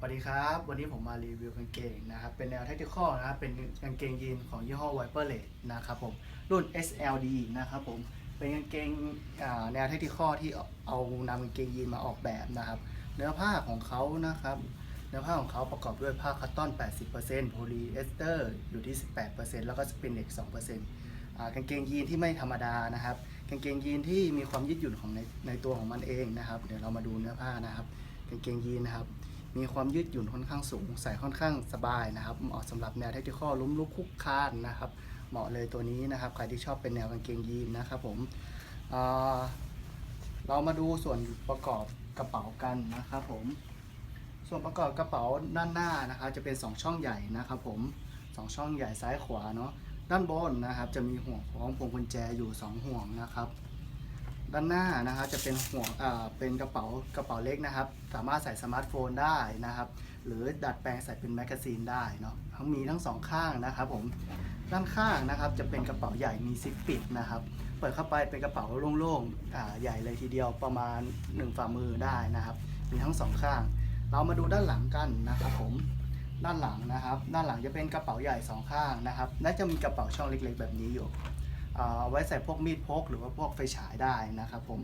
สวัสดีครับ วันนี้ผมมารีวิวกางเกงนะครับ เป็นแนว tactical นะครับ เป็นกางเกงยีนของยี่ห้อ Viper l a t นะครับผม รุ่น SLD นะครับผม เป็นกางเกงแนว tactical ที่เอาเอานำกางเกงยีนมาออกแบบนะครับ เนื้อผ้าของเขานะครับ เนื้อผ้าของเขาประกอบด้วยผ้าคัตตอน 80%โพลีเอสเตอร์อยู่ที่ 18%แล้วก็สปินเน็ก2%อ่ากางเกงยีนที่ไม่ธรรมดานะครับ กางเกงยีนที่มีความยืดหยุ่นของในในตัวของมันเองนะครับ เดี๋ยวเรามาดูเนื้อผ้านะครับ กางเกงยีนนะครับ มีความยืดหยุ่นค่อนข้างสูง ใส่ค่อนข้างสบายนะครับเหมาะสำหรับแนวเทคนิคล้มลุกคุกคานนะครับเหมาะเลยตัวนี้นะครับใครที่ชอบเป็นแนวกางเกงยีนนะครับผมเรามาดูส่วนประกอบกระเป๋ากันนะครับผม ส่วนประกอบกระเป๋าด้านหน้านะครับจะเป็น 2 ช่องใหญ่นะครับผม 2 ช่องใหญ่ซ้ายขวาเนาะด้านบนนะครับจะมีห่วงคล้องพวงกุญแจอยู่ 2 ห่วงนะครับ ด้านหน้านะครับจะเป็นห่วงเป็นกระเป๋ากระเป๋าเล็กนะครับ สามารถใส่สมาร์ทโฟนได้นะครับ หรือดัดแปลงใส่เป็นแมกกาซีนได้เนาะทั้งมีทั้งสองข้างนะครับผมด้านข้างนะครับจะเป็นกระเป๋าใหญ่มีซิปปิดนะครับ เปิดเข้าไปเป็นกระเป๋าโล่งๆใหญ่เลยทีเดียวประมาณ 1 ฝ่ามือได้นะครับ มีทั้งสองข้าง เรามาดูด้านหลังกันนะครับผมด้านหลังนะครับ ด้านหลังจะเป็นกระเป๋าใหญ่สองข้างนะครับและจะมีกระเป๋าช่องเล็ก ๆ แบบนี้อยู่ เอาไว้ใส่พวกมีดพกหรือว่าพวกไฟฉายได้นะครับผม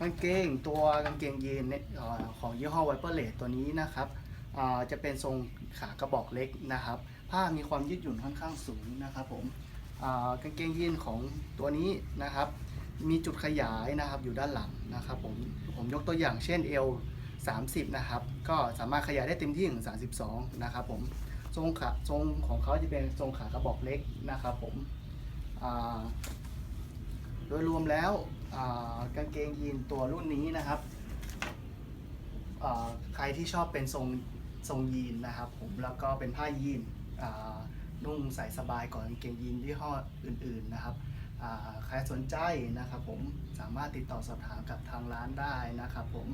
กางเกงตัวกางเกงยีนของยี่ห้อไวเปอร์เลตตัวนี้นะครับจะเป็นทรงขากระบอกเล็กนะครับ ผ้ามีความยืดหยุ่นค่อนข้างสูงนะครับผมกางเกงยีนของตัวนี้นะครับ มีจุดขยายนะครับอยู่ด้านหลังนะครับผมผมยกตัวอย่างเช่นเอล30นะครับก็สามารถขยายได้เต็มที่ถึง32นะครับผมทรงขาทรงของเขาจะเป็นทรงขากระบอกเล็กนะครับผม โดยรวมแล้วกางเกงยีนตัวรุ่นนี้นะครับ ใครที่ชอบเป็นทรงทรงยีนนะครับผมแล้วก็เป็นผ้ายีนนุ่งใส่สบายก่อนกางเกงยีนยี่ห้ออื่น ๆนะครับใครสนใจนะครับผมสามารถติดต่อสอบถามกับทางร้านได้นะครับผม